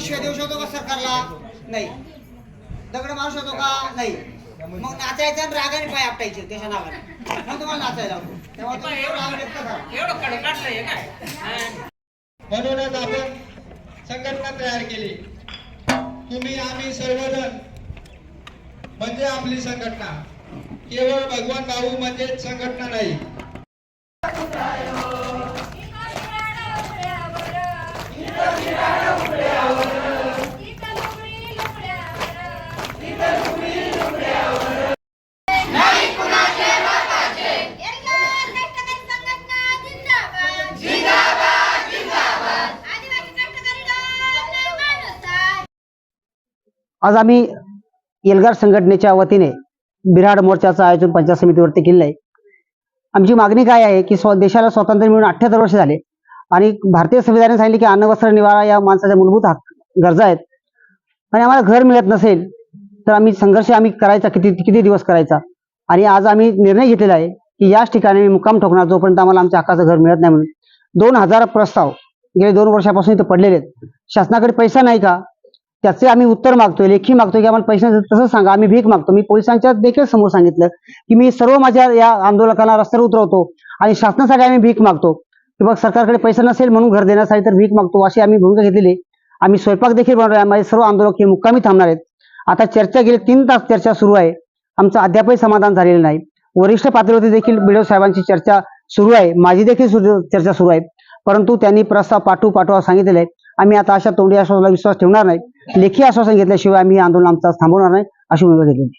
शिवाय देऊ शकतो का सरकारला? नाही. दगड मारू शकतो का? नाही. मग नाचायचं आणि रागाने पाय आपटायचे त्याच्या नावाने. मग तुम्हाला नाचायला तेव्हा तुम्ही राग व्यक्त करा. म्हणूनच आपण संघटना तयार केली. तुम्ही आम्ही सर्वजण म्हणजे आपली संघटना. केवळ भगवान भाऊ म्हणजेच संघटना नाही. आज आम्ही एल्गार संघटनेच्या वतीने बिराड मोर्चाचं आयोजन पंचायत समितीवरती केलेलं आहे. आमची मागणी काय आहे की स्व देशाला स्वातंत्र्य मिळून अठ्ठ्याहत्तर वर्ष झाले आणि भारतीय संविधानाने सांगितले की अन्न वस्त्र निवारा या माणसाच्या मूलभूत हक्क गरजा आहेत. आणि आम्हाला घर मिळत नसेल तर आम्ही संघर्ष आम्ही करायचा किती किती दिवस करायचा? आणि आज आम्ही निर्णय घेतलेला आहे की याच ठिकाणी मी मुक्काम ठोकणार जोपर्यंत आम्हाला आमच्या हक्काचं घर मिळत नाही म्हणून. दोन हजार प्रस्ताव गेले दोन वर्षापासून इथे पडलेले आहेत. शासनाकडे पैसा नाही का? त्याचे आम्ही उत्तर मागतोय लेखी मागतोय की आम्हाला पैसे तसं सांगा. आम्ही भीक मागतो. मी पोलिसांच्या देखील समोर सांगितलं की मी सर्व माझ्या या आंदोलकांना रस्त्यावर उतरवतो आणि शासनासाठी आम्ही भीक मागतो. की बघ सरकारकडे पैसा नसेल म्हणून घर देण्यासाठी तर भीक मागतो अशी आम्ही भूमिका घेतलेली आहे. आम्ही स्वयंपाक देखील बनवला आहे. माझे सर्व आंदोलक हे मुक्कामी थांबणार आहेत. आता चर्चा गेली तीन तास चर्चा सुरू आहे. आमचं अद्यापही समाधान झालेलं नाही. वरिष्ठ पातळीवरती देखील बिडव साहेबांची चर्चा सुरू आहे. माझी देखील सुरू- चर्चा सुरू आहे. परंतु त्यांनी प्रस्ताव पाठवू पाठवा सांगितलेला आहे. आम्ही आता अशा तोंडी आश्वासनाला विश्वास ठेवणार नाही. लेखी आश्वासन घेतल्याशिवाय आम्ही आंदोलन आमचं थांबवणार नाही अशी भूमिका घेतलेली